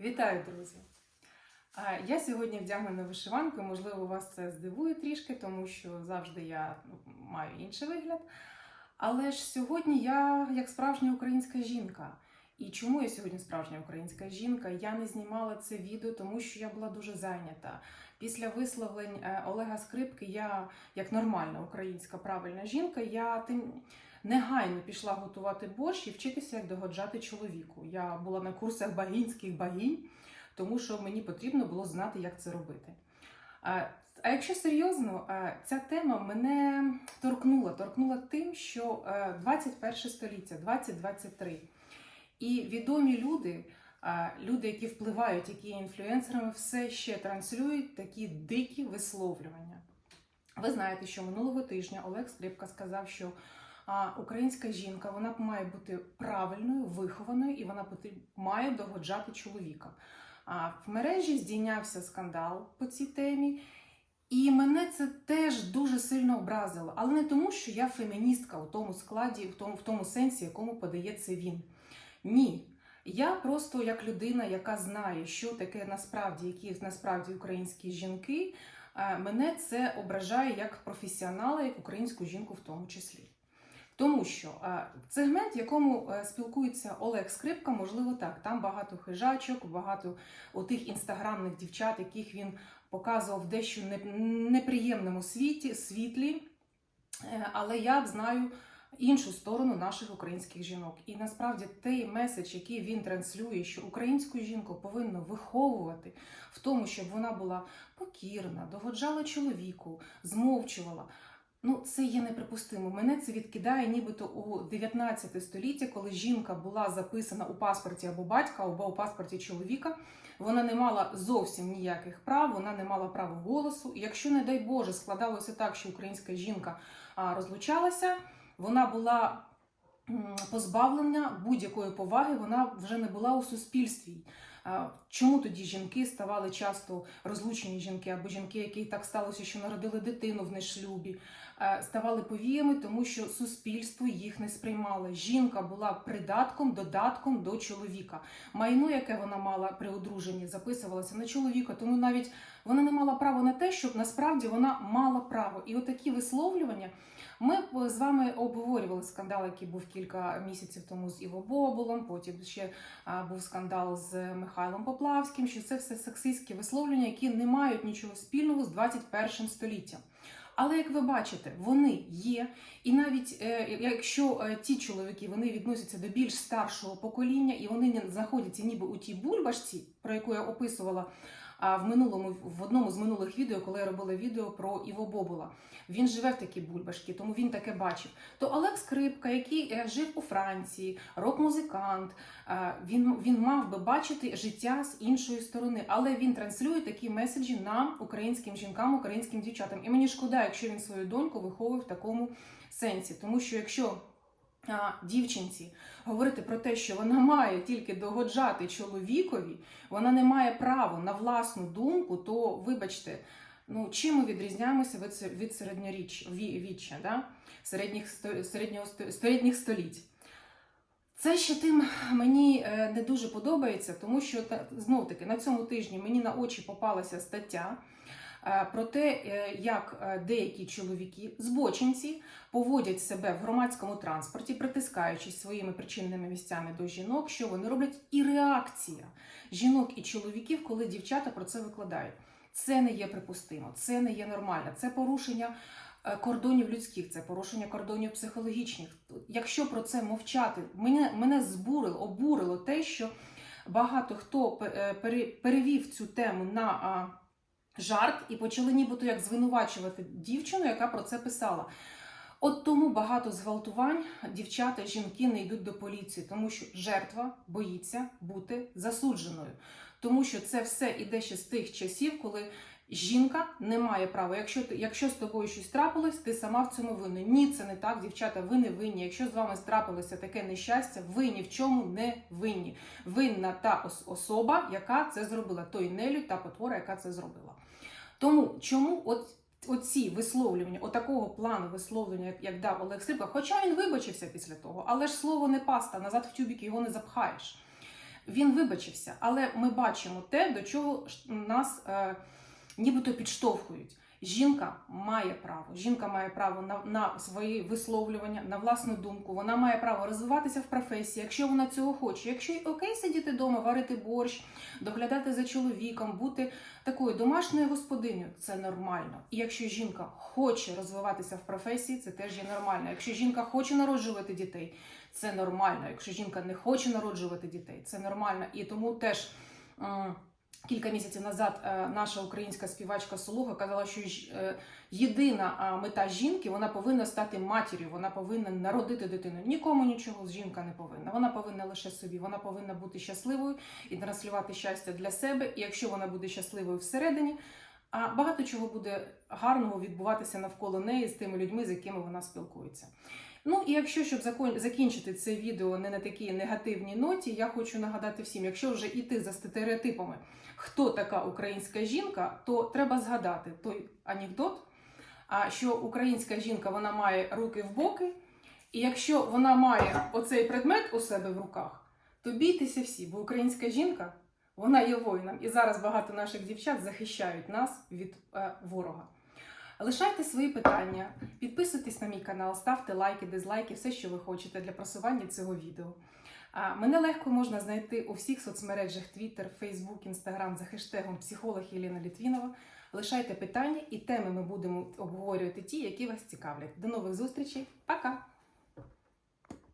Вітаю, друзі! Я сьогодні вдягнена вишиванку. Можливо, вас це здивує трішки, тому що завжди я ну, маю інший вигляд. Але ж сьогодні я як справжня українська жінка. І чому я сьогодні справжня українська жінка? Я не знімала це відео, тому що я була дуже зайнята. Після висловлень е, Олега Скрипки, я, як нормальна українська правильна жінка, я тим негайно пішла готувати борщ і вчитися, як догоджати чоловіку. Я була на курсах багінських багінь, тому що мені потрібно було знати, як це робити. А якщо серйозно, ця тема мене торкнула, торкнула тим, що е, 21 століття, 2023, і відомі люди, люди, які впливають, які є інфлюенсерами, все ще транслюють такі дикі висловлювання. Ви знаєте, що минулого тижня Олег Скрипка сказав, що українська жінка вона має бути правильною, вихованою і вона має догоджати чоловіка. А в мережі здійнявся скандал по цій темі, і мене це теж дуже сильно образило. Але не тому, що я феміністка у тому складі, в тому, в тому сенсі, якому подається він. Ні. Я просто як людина, яка знає, що таке насправді, які насправді українські жінки, е, мене це ображає як професіонала, як українську жінку в тому числі. Тому що е, сегмент, в якому е, спілкується Олег Скрипка, можливо, так. Там багато хижачок, багато отих інстаграмних дівчат, яких він показував в дещо не- неприємному світі, світлі. Е, Але я знаю іншу сторону наших українських жінок. І насправді той меседж, який він транслює, що українську жінку повинно виховувати в тому, щоб вона була покірна, догоджала чоловіку, змовчувала. Ну, це є неприпустимо. Мене це відкидає нібито у 19 століття, коли жінка була записана у паспорті або батька, або у паспорті чоловіка. Вона не мала зовсім ніяких прав, вона не мала права голосу. І якщо, не дай Боже, складалося так, що українська жінка розлучалася, вона була позбавлена будь-якої поваги, вона вже не була у суспільстві. Чому тоді жінки ставали часто розлучені жінки або жінки, які так сталося, що народили дитину в нешлюбі, е, ставали повіями, тому що суспільство їх не сприймало. Жінка була придатком, додатком до чоловіка. Майно, яке вона мала при одруженні, записувалося на чоловіка, тому навіть вона не мала права на те, щоб насправді вона мала право. І отакі висловлювання. Ми з вами обговорювали скандал, який був кілька місяців тому з Іво Боболом. Потім ще був скандал з Михайлом Поплавським. Що це все сексистські висловлення, які не мають нічого спільного з 21 століттям. Але як ви бачите, вони є, і навіть е, якщо е, ті чоловіки вони відносяться до більш старшого покоління, і вони знаходяться ніби у тій бульбашці, про яку я описувала в минулому в одному з минулих відео, коли я робила відео про Іво Бобула. Він живе в такій бульбашці, тому він таке бачив. То Олег Скрипка, який е, жив у Франції, рок-музикант, е, він, він мав би бачити життя з іншої сторони, але він транслює такі меседжі нам, українським жінкам, українським дівчатам. І мені шкода, якщо він свою доньку виховує в такому сенсі, тому що якщо а, дівчинці говорити про те, що вона має тільки догоджати чоловікові, вона не має права на власну думку, то вибачте, ну чим ми відрізняємося від, се- від середньоріч віччя, да? середніх, середнього, середніх століть. Це ще тим мені е, не дуже подобається, тому що знов таки на цьому тижні мені на очі попалася стаття про те, е, як е, деякі чоловіки, збочинці, поводять себе в громадському транспорті, притискаючись своїми причинними місцями до жінок, що вони роблять, і реакція жінок і чоловіків, коли дівчата про це викладають. Це не є припустимо, це не є нормально, це порушення е, кордонів людських, це порушення кордонів психологічних. Якщо про це мовчати, мене, мене збурило, обурило те, що багато хто пе- е, пере- перевів цю тему на жарт і почали нібито як звинувачувати дівчину, яка про це писала. От тому багато зґвалтувань дівчата, жінки не йдуть до поліції, тому що жертва боїться бути засудженою. Тому що це все іде ще з тих часів, коли жінка не має права. Якщо якщо з тобою щось трапилось, ти сама в цьому винна. Ні, це не так, дівчата, ви не винні. Якщо з вами трапилося таке нещастя, ви ні в чому не винні. Винна та ос- особа, яка це зробила, той нелюдь та потвора, яка це зробила. Тому чому от оці висловлювання, отакого плану висловлення, як, дав Олег Скрипка, хоча він вибачився після того, але ж слово не паста, назад в тюбік його не запхаєш. Він вибачився, але ми бачимо те, до чого ж нас е, нібито підштовхують. Жінка має право. Жінка має право на, на свої висловлювання, на власну думку. Вона має право розвиватися в професії, якщо вона цього хоче. Якщо окей сидіти вдома, варити борщ, доглядати за чоловіком, бути такою домашньою господинею, це нормально. І якщо жінка хоче розвиватися в професії, це теж є нормально. Якщо жінка хоче народжувати дітей, це нормально. Якщо жінка не хоче народжувати дітей, це нормально. І тому теж. Кілька місяців назад е, наша українська співачка Солуга казала, що е, єдина мета жінки вона повинна стати матір'ю, вона повинна народити дитину. Нікому нічого жінка не повинна. Вона повинна лише собі. Вона повинна бути щасливою і транслювати щастя для себе. І якщо вона буде щасливою всередині, а багато чого буде гарного відбуватися навколо неї з тими людьми, з якими вона спілкується. Ну і якщо щоб закінчити це відео не на такій негативній ноті, я хочу нагадати всім, якщо вже йти за стереотипами, хто така українська жінка, то треба згадати той анекдот, що українська жінка вона має руки в боки, і якщо вона має оцей предмет у себе в руках, то бійтеся всі, бо українська жінка вона є воїном. І зараз багато наших дівчат захищають нас від е, ворога. Лишайте свої питання, підписуйтесь на мій канал, ставте лайки, дизлайки, все, що ви хочете для просування цього відео. А, мене легко можна знайти у всіх соцмережах Twitter, Facebook, Instagram за хештегом психолог Єліна Літвінова. Лишайте питання і теми ми будемо обговорювати ті, які вас цікавлять. До нових зустрічей. Пока!